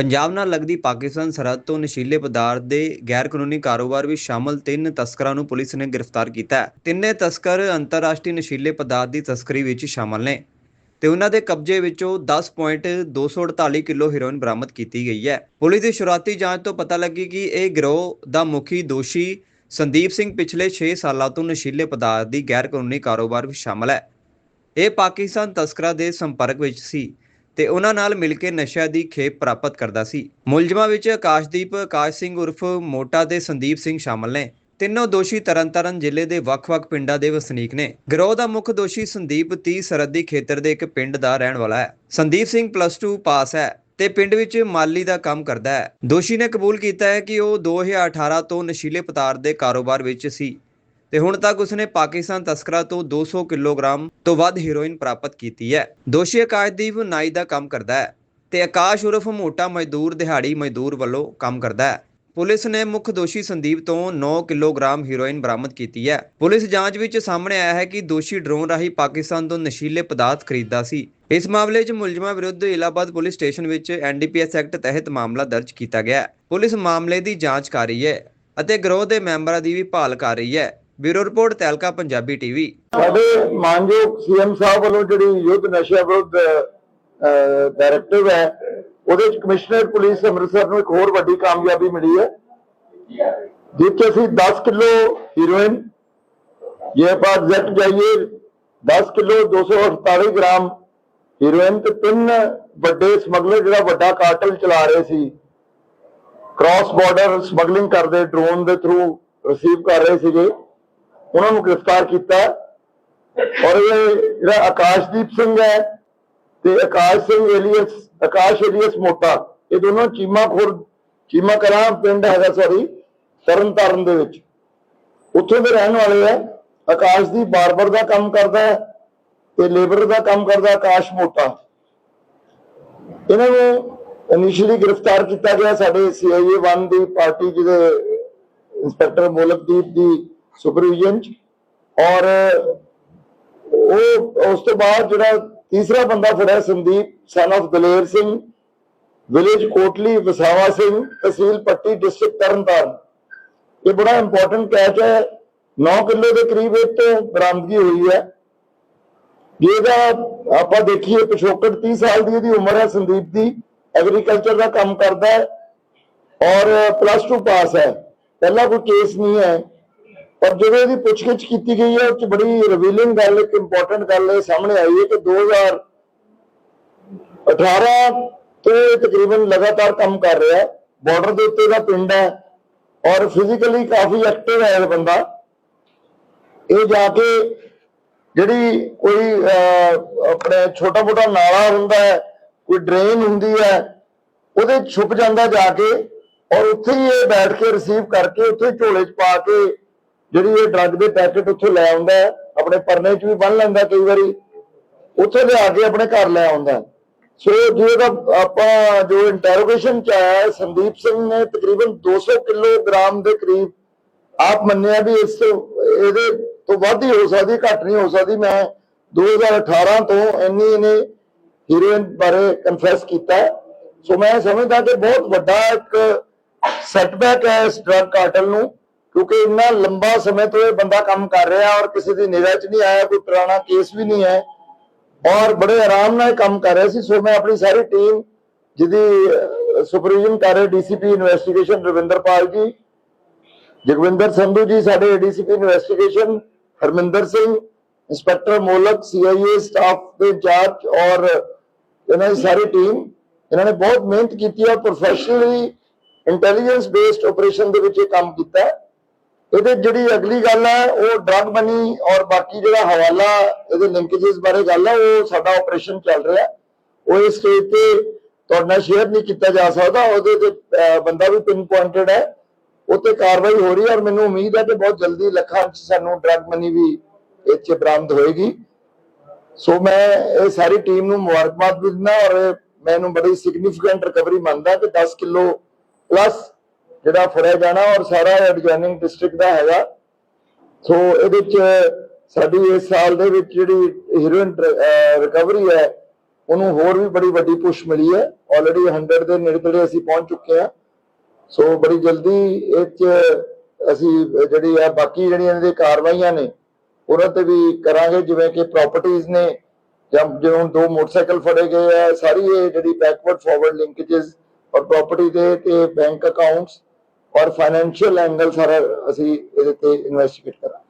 ਪੰਜਾਬ ਨਾਲ ਲੱਗਦੀ ਪਾਕਿਸਤਾਨ ਸਰਹੱਦ ਤੋਂ ਨਸ਼ੀਲੇ ਪਦਾਰਥ ਦੇ ਗੈਰ ਕਾਨੂੰਨੀ ਕਾਰੋਬਾਰ ਵਿੱਚ ਸ਼ਾਮਲ ਤਿੰਨ ਤਸਕਰਾਂ ਨੂੰ ਪੁਲਿਸ ਨੇ ਗ੍ਰਿਫਤਾਰ ਕੀਤਾ ਹੈ। ਤਿੰਨੇ ਤਸਕਰ ਅੰਤਰਰਾਸ਼ਟਰੀ ਨਸ਼ੀਲੇ ਪਦਾਰਥ ਦੀ ਤਸਕਰੀ ਵਿੱਚ ਸ਼ਾਮਲ ਨੇ ਤੇ ਉਹਨਾਂ ਦੇ ਕਬਜ਼ੇ ਵਿੱਚੋਂ 10.248 ਕਿਲੋ ਹੈਰੋਇਨ ਬਰਾਮਦ ਕੀਤੀ ਗਈ ਹੈ। ਪੁਲਿਸ ਦੀ ਸ਼ੁਰੂਆਤੀ ਜਾਂਚ ਤੋਂ ਪਤਾ ਲੱਗੀ ਕਿ ਇਹ ਗਿਰੋਹ ਦਾ ਮੁਖੀ ਦੋਸ਼ੀ ਸੰਦੀਪ ਸਿੰਘ ਪਿਛਲੇ 6 ਸਾਲਾਂ ਤੋਂ ਨਸ਼ੀਲੇ ਪਦਾਰਥ ਦੀ ਗੈਰ ਕਾਨੂੰਨੀ ਕਾਰੋਬਾਰ ਵਿੱਚ ਸ਼ਾਮਲ ਹੈ। ਇਹ ਪਾਕਿਸਤਾਨ ਤਸਕਰਾਂ ਦੇ ਸੰਪਰਕ ਵਿੱਚ ਸੀ। ਤੇ ਉਹਨਾਂ ਨਾਲ ਮਿਲ ਕੇ ਨਸ਼ਾ ਦੀ ਖੇਪ ਪ੍ਰਾਪਤ ਕਰਦਾ ਸੀ। ਮੁਲਜ਼ਮਾਂ ਵਿੱਚ ਆਕਾਸ਼ਦੀਪ, ਆਕਾਸ਼ ਸਿੰਘ ਉਰਫ ਮੋਟਾ ਤੇ ਸੰਦੀਪ ਸਿੰਘ ਸ਼ਾਮਲ ਨੇ। ਤਿੰਨੋਂ ਦੋਸ਼ੀ ਤਰਨਤਾਰਨ ਜ਼ਿਲ੍ਹੇ ਦੇ ਵੱਖ-ਵੱਖ ਪਿੰਡਾਂ ਦੇ ਵਸਨੀਕ ਨੇ। ਗਿਰੋਹ ਦਾ ਮੁੱਖ ਦੋਸ਼ੀ ਸੰਦੀਪ 30 ਸਰਹੱਦੀ ਖੇਤਰ ਦੇ ਇੱਕ ਪਿੰਡ ਦਾ ਰਹਿਣ ਵਾਲਾ ਹੈ। ਸੰਦੀਪ ਸਿੰਘ ਪਲੱਸ 2 ਪਾਸ ਹੈ ਤੇ ਪਿੰਡ ਵਿੱਚ ਮਾਲੀ ਦਾ ਕੰਮ ਕਰਦਾ ਹੈ। ਦੋਸ਼ੀ ਨੇ ਕਬੂਲ ਕੀਤਾ ਹੈ ਕਿ ਉਹ 2018 ਤੋਂ ਨਸ਼ੀਲੇ ਪਦਾਰਥ ਦੇ ਕਾਰੋਬਾਰ ਵਿੱਚ ਸੀ। ਤੇ ਹੁਣ ਤੱਕ ਉਸਨੇ ਪਾਕਿਸਤਾਨ ਤਸਕਰਾਂ ਤੋਂ 200 ਕਿਲੋਗ੍ਰਾਮ ਤੋਂ ਵੱਧ ਹੀਰੋਇਨ ਪ੍ਰਾਪਤ ਕੀਤੀ ਹੈ। ਦੋਸ਼ੀ ਆਕਾਸ਼ਦੀਪ ਨਾਈ ਦਾ ਕੰਮ ਕਰਦਾ ਹੈ ਤੇ ਆਕਾਸ਼ ਉਰਫ ਮੋਟਾ ਮਜ਼ਦੂਰ ਦਿਹਾੜੀ ਮਜ਼ਦੂਰ ਵੱਲੋਂ ਕੰਮ ਕਰਦਾ ਹੈ। ਪੁਲਿਸ ਨੇ ਮੁੱਖ ਦੋਸ਼ੀ ਸੰਦੀਪ ਤੋਂ 9 ਕਿਲੋਗ੍ਰਾਮ ਹੀਰੋਇਨ ਬਰਾਮਦ ਕੀਤੀ ਹੈ। ਪੁਲਿਸ ਜਾਂਚ ਵਿੱਚ ਸਾਹਮਣੇ ਆਇਆ ਹੈ ਕਿ ਦੋਸ਼ੀ ਡਰੋਨ ਰਾਹੀਂ ਪਾਕਿਸਤਾਨ ਤੋਂ ਨਸ਼ੀਲੇ ਪਦਾਰਥ ਖਰੀਦਦਾ ਸੀ। ਇਸ ਮਾਮਲੇ 'ਚ ਮੁਲਜ਼ਮਾਂ ਵਿਰੁੱਧ ਇਲਾਹਾਬਾਦ ਪੁਲਿਸ ਸਟੇਸ਼ਨ ਵਿੱਚ ਐਨਡੀਪੀਐਸ ਐਕਟ ਤਹਿਤ ਮਾਮਲਾ ਦਰਜ ਕੀਤਾ ਗਿਆ ਪੁਲਿਸ ਮਾਮਲੇ ਦੀ ਜਾਂਚ ਕਰ ਰਹੀ ਹੈ ਅਤੇ ਗਰੋਹ ਦੇ ਮੈਂਬਰਾਂ ਦੀ ਵੀ ਭਾਲ ਕਰ ਰਹੀ ਹੈ। Bureau report Tehelka Punjabi TV. ਸਾਡੇ ਮਾਨਯੋਗ ਸੀਐਮ ਸਾਹਿਬ ਵੱਲੋਂ ਜਿਹੜੀ ਯੁੱਧ ਨਸ਼ਾ ਵਿਰੁੱਧ ਡਾਇਰੈਕਟਿਵ ਹੈ, ਉਹਦੇ ਵਿੱਚ ਕਮਿਸ਼ਨਰ ਪੁਲਿਸ ਅੰਮ੍ਰਿਤਸਰ ਨੂੰ ਇੱਕ ਹੋਰ ਵੱਡੀ ਕਾਮਯਾਬੀ ਮਿਲੀ ਹੈ, ਜਿੱਥੇ ਅਸੀਂ 10 ਕਿਲੋ ਹੀਰੋਇਨ ਜੇ ਆਪਾਂ ਐਗਜ਼ੈਕਟ ਜਾਈਏ 10 ਕਿਲੋ 248 ਗ੍ਰਾਮ ਹੀਰੋਇਨ ਤੇ ਤਿੰਨ ਵੱਡੇ ਸਮਗਲਰ, ਜਿਹੜਾ ਵੱਡਾ ਕਾਰਟਲ ਚਲਾ ਰਹੇ ਸੀ ਕ੍ਰਾਸ ਬਾਰਡਰ ਸਮਗਲਿੰਗ ਕਰਦੇ ਡਰੋਨ ਦੇ ਥਰੂ ਰਿਸੀਵ ਕਰ ਰਹੇ ਸੀਗੇ। ਉਹਨਾਂ ਨੂੰ ਗ੍ਰਿਫਤਾਰ ਕੀਤਾ। ਔਰ ਇਹ ਜਿਹੜਾ ਆਕਾਸ਼ਦੀਪ ਸਿੰਘ ਹੈ ਤੇ ਆਕਾਸ਼ ਸਿੰਘ ਏਲੀਅਸ, ਆਕਾਸ਼ ਏਲੀਅਸ ਮੋਟਾ, ਇਹ ਦੋਨੋਂ ਚੀਮਾ ਖੁਰ ਚੀਮਾ ਕਲਾਂ ਪਿੰਡ ਹੈਗਾ ਸੌਰੀ ਤਰਨ ਦੇ ਵਿੱਚ। ਉੱਥੋਂ ਦੇ ਰਹਿਣ ਵਾਲੇ ਹੈ। ਆਕਾਸ਼ਦੀਪ ਬਾਰਬਰ ਦਾ ਕੰਮ ਕਰਦਾ ਹੈ ਤੇ ਲੇਬਰ ਦਾ ਕੰਮ ਕਰਦਾ ਆਕਾਸ਼ ਮੋਟਾ। ਇਹਨਾਂ ਨੂੰ ਇਨੀਸ਼ੀਅਲੀ ਗ੍ਰਿਫਤਾਰ ਕੀਤਾ ਗਿਆ ਸਾਡੇ ਸੀਆਈਏ 1 ਦੀ ਪਾਰਟੀ ਜਿਹਦੇ ਇੰਸਪੈਕਟਰ ਮੋਲਕਦੀਪ ਦੀ ਸੁਪਰਵਿਜ਼ਨ ਚ। ਔਰ, ਉਹ, ਉਸ ਤੋਂ ਬਾਅਦ ਜਿਹੜਾ ਤੀਸਰਾ ਬੰਦਾ ਫੜਿਆ Sandeep son of Daler Singh village Kotli, Wasawa Singh, tehsil Patti district Tarn Taran. ਇਹ ਬੜਾ ਇੰਪੋਰਟੈਂਟ ਕੈਚ ਹੈ। 9 ਕਿਲੋ ਦੇ ਕਰੀਬ ਇਹ ਤੋਂ ਬਰਾਮਦਗੀ ਹੋਈ ਹੈ। ਜਿਹਦਾ ਆਪਾਂ ਦੇਖੀਏ, ਪਿਛੋਕੜ 30 ਸਾਲ ਦੀ ਇਹਦੀ ਉਮਰ ਹੈ ਸੰਦੀਪ ਦੀ। ਐਗਰੀਕਲਚਰ ਦਾ ਕੰਮ ਕਰਦਾ ਹੈ। ਔਰ ਪਲੱਸ 2 ਪਾਸ ਹੈ। ਪਹਿਲਾ ਕੋਈ ਕੇਸ ਨਹੀਂ ਹੈ। ਔਰ ਜਦੋਂ ਇਹਦੀ ਪੁੱਛਗਿੱਛ ਕੀਤੀ ਗਈ ਹੈ, ਉਹ ਚ ਬੜੀ ਰਿਵੀਲਿੰਗ ਗੱਲ, ਇੱਕ ਇੰਪੋਰਟੈਂਟ ਗੱਲ ਇਹ ਸਾਹਮਣੇ ਆਈ ਹੈ ਕਿ 2018 ਤੋਂ ਤਕਰੀਬਨ ਲਗਾਤਾਰ ਕੰਮ ਕਰ ਰਿਹਾ ਹੈ। ਬਾਰਡਰ ਦੇ ਉੱਤੇ ਦਾ ਪਿੰਡ ਹੈ ਔਰ ਫਿਜ਼ੀਕਲੀ ਕਾਫੀ ਐਕਟਿਵ ਹੈ ਇਹ ਬੰਦਾ। ਇਹ ਜਾ ਕੇ ਜਿਹੜੀ ਕੋਈ ਆਪਣੇ ਛੋਟਾ ਮੋਟਾ ਨਾਲਾ ਹੁੰਦਾ ਹੈ, ਕੋਈ ਡਰੇਨ ਹੁੰਦੀ ਹੈ, ਉਹਦੇ ਛੁਪ ਜਾਂਦਾ ਜਾ ਕੇ ਔਰ ਉੱਥੇ ਹੀ ਇਹ ਬੈਠ ਕੇ ਰਿਸੀਵ ਕਰਕੇ ਉੱਥੇ ਝੋਲੇ 'ਚ ਪਾ ਕੇ ਜਿਹੜੀ ਇਹ ਡਰੱਗ ਦੇ ਪੈਕੇਟ ਉੱਥੇ ਲੈ ਆਉਂਦਾ ਆਪਣੇ ਪਰਨੇ 'ਚ ਵੀ ਬੰਨ ਲੈਂਦਾ ਕਈ ਵਾਰੀ, ਉੱਥੇ ਲਿਆ ਕੇ ਆਪਣੇ ਘਰ ਲੈ ਆਉਂਦਾ ਸੋ ਜਿਹਦਾ ਆਪਾਂ ਜੋ ਇੰਟਰੋਗੇਸ਼ਨ ਚ ਆਇਆ ਸੰਦੀਪ ਸਿੰਘ ਨੇ ਤਕਰੀਬਨ 200 ਕਿਲੋਗ੍ਰਾਮ ਦੇ ਕਰੀਬ, ਆਪ ਮੰਨਿਆ ਵੀ ਇਸ ਤੋਂ, ਇਹਦੇ ਤੋਂ ਵੱਧ ਹੀ ਹੋ ਸਕਦੀ, ਘੱਟ ਨਹੀਂ ਹੋ ਸਕਦੀ। ਮੈਂ 2018 ਤੋਂ ਇੰਨੀ ਇਹਨੇ ਹੀਰੋਇਨ ਬਾਰੇ ਕਨਫੈਸ ਕੀਤਾ ਸੋ ਮੈਂ ਸਮਝਦਾ ਕਿ ਬਹੁਤ ਵੱਡਾ ਇੱਕ ਸੈਟਬੈਕ ਹੈ ਇਸ ਡਰਗ ਕਾਰਟਲ ਨੂੰ। ਕਿਉਂਕਿ ਇੰਨਾ ਲੰਬਾ ਸਮੇਂ ਤੋਂ ਇਹ ਬੰਦਾ ਕੰਮ ਕਰ ਰਿਹਾ ਔਰ ਕਿਸੇ ਦੀ ਨਿਗਾਹ 'ਚ ਨਹੀਂ ਆਇਆ, ਕੋਈ ਪੁਰਾਣਾ ਕੇਸ ਵੀ ਨਹੀਂ ਹੈ ਔਰ ਬੜੇ ਆਰਾਮ ਨਾਲ ਕੰਮ ਕਰ ਰਿਹਾ ਸੀ। ਸੋ ਮੈਂ ਆਪਣੀ ਸਾਰੀ ਟੀਮ ਜਿਹਦੀ ਸੁਪਰਵਿਜ਼ਨ ਕਰ ਰਹੇ ਡੀਸੀਪੀ ਇਨਵੈਸਟੀਗੇਸ਼ਨ ਰਵਿੰਦਰਪਾਲ ਜੀ, ਜਗਵਿੰਦਰ ਸੰਧੂ ਜੀ, ਸਾਡੇ DCP investigation Harminder Singh, inspector Molak CIA staff ਦੇ ਇੰਚਾਰਜ ਔਰ ਇਹਨਾਂ ਦੀ ਸਾਰੀ ਟੀਮ ਇਹਨਾਂ ਨੇ ਬਹੁਤ ਮਿਹਨਤ ਕੀਤੀ ਹੈ ਪ੍ਰੋਫੈਸ਼ਨਲੀ ਇੰਟੈਲੀਜੈਂਸ ਬੇਸਡ ਆਪਰੇਸ਼ਨ ਦੇ ਵਿੱਚ ਇਹ ਕੰਮ ਕੀਤਾ। ਹੈ ਇਹਦੇ ਜਿਹੜੀ ਅਗਲੀ ਗੱਲ ਹੈ, ਉਹ ਡਰਗ ਮਨੀ ਔਰ ਬਾਕੀ ਜਿਹੜਾ ਹਵਾਲਾ, ਇਹਦੇ ਲਿੰਕੇजेस ਬਾਰੇ ਗੱਲ ਹੈ, ਉਹ ਸਾਡਾ ਆਪਰੇਸ਼ਨ ਚੱਲ ਰਿਹਾ। ਉਹ ਇਸ ਸਟੇਜ ਤੇ ਤੁਹਾਡੇ ਸ਼ੇਅਰ ਨਹੀਂ ਕੀਤਾ ਜਾ ਸਕਦਾ, ਉਹਦੇ ਤੇ ਬੰਦਾ ਵੀ ਪਿਨ ਪੁਆਇੰਟਡ ਹੈ। ਉੱਤੇ ਕਾਰਵਾਈ ਹੋ ਰਹੀ ਹੈ ਔਰ ਮੈਨੂੰ ਉਮੀਦ ਹੈ ਕਿ ਬਹੁਤ ਜਲਦੀ ਲੱਖਾਂ ਚ ਸਾਨੂੰ ਡਰਗ ਮਨੀ ਵੀ ਇਹ ਬਰਾਮਦ ਹੋਏਗੀ। ਸੋ ਮੈਂ ਇਹ ਸਾਰੀ ਟੀਮ ਨੂੰ ਮੁਬਾਰਕਬਾਦ ਵੀ ਦਿੰਦਾ ਔਰ ਮੈਂ ਇਹਨੂੰ ਬੜੀ ਸਿਗਨੀਫੀਕੈਂਟ ਰਿਕਵਰੀ ਮੰਨਦਾ ਕਿ 10 ਕਿਲੋ ਪਲੱਸ ਜਿਹੜਾ ਫੜਿਆ ਜਾਣਾ ਔਰ ਸਾਰਾ ਐਡਜੋਇਨਿੰਗ ਡਿਸਟ੍ਰਿਕਟ ਦਾ ਹੈਗਾ। ਸੋ ਇਹਦੇ ਵਿੱਚ ਸਾਡੀ ਇਸ ਸਾਲ ਦੇ ਵਿੱਚ ਜਿਹੜੀ ਹੀਰੋਇਨ ਰਿਕਵਰੀ ਹੈ, ਉਹਨੂੰ ਹੋਰ ਵੀ ਬੜੀ ਵੱਡੀ ਪੁਸ਼ ਮਿਲੀ ਹੈ। ਆਲਰੇਡੀ 100 ਦੇ ਨੇੜੇ ਤੇੜੇ ਅਸੀਂ ਪਹੁੰਚ ਚੁੱਕੇ ਹਾਂ। ਸੋ ਬੜੀ ਜਲਦੀ ਇਹ 'ਚ ਅਸੀਂ ਜਿਹੜੀ ਆ ਬਾਕੀ ਜਿਹੜੀਆਂ ਇਹਨਾਂ ਦੀ ਕਾਰਵਾਈਆਂ ਨੇ, ਉਹਨਾਂ ਤੇ ਵੀ ਕਰਾਂਗੇ, ਜਿਵੇਂ ਕਿ ਪ੍ਰਾਪਰਟੀਆਂ ਨੇ, ਜਾਂ ਜਿਵੇਂ ਦੋ ਮੋਟਰਸਾਈਕਲ ਫੜੇ ਗਏ ਆ, ਸਾਰੀ ਇਹ ਜਿਹੜੀ ਬੈਕਵਰਡ ਫਾਰਵਰਡ ਲਿੰਕੇजेस ਔਰ ਪ੍ਰਾਪਰਟੀ ਦੇ ਤੇ ਬੈਂਕ ਅਕਾਊਂਟਸ ਔਰ ਫਾਈਨੈਂਸ਼ੀਅਲ ਐਂਗਲ ਸਾਰਾ ਅਸੀਂ ਇਹਦੇ ਤੇ ਇਨਵੈਸਟੀਗੇਟ ਕਰਾਂਗੇ।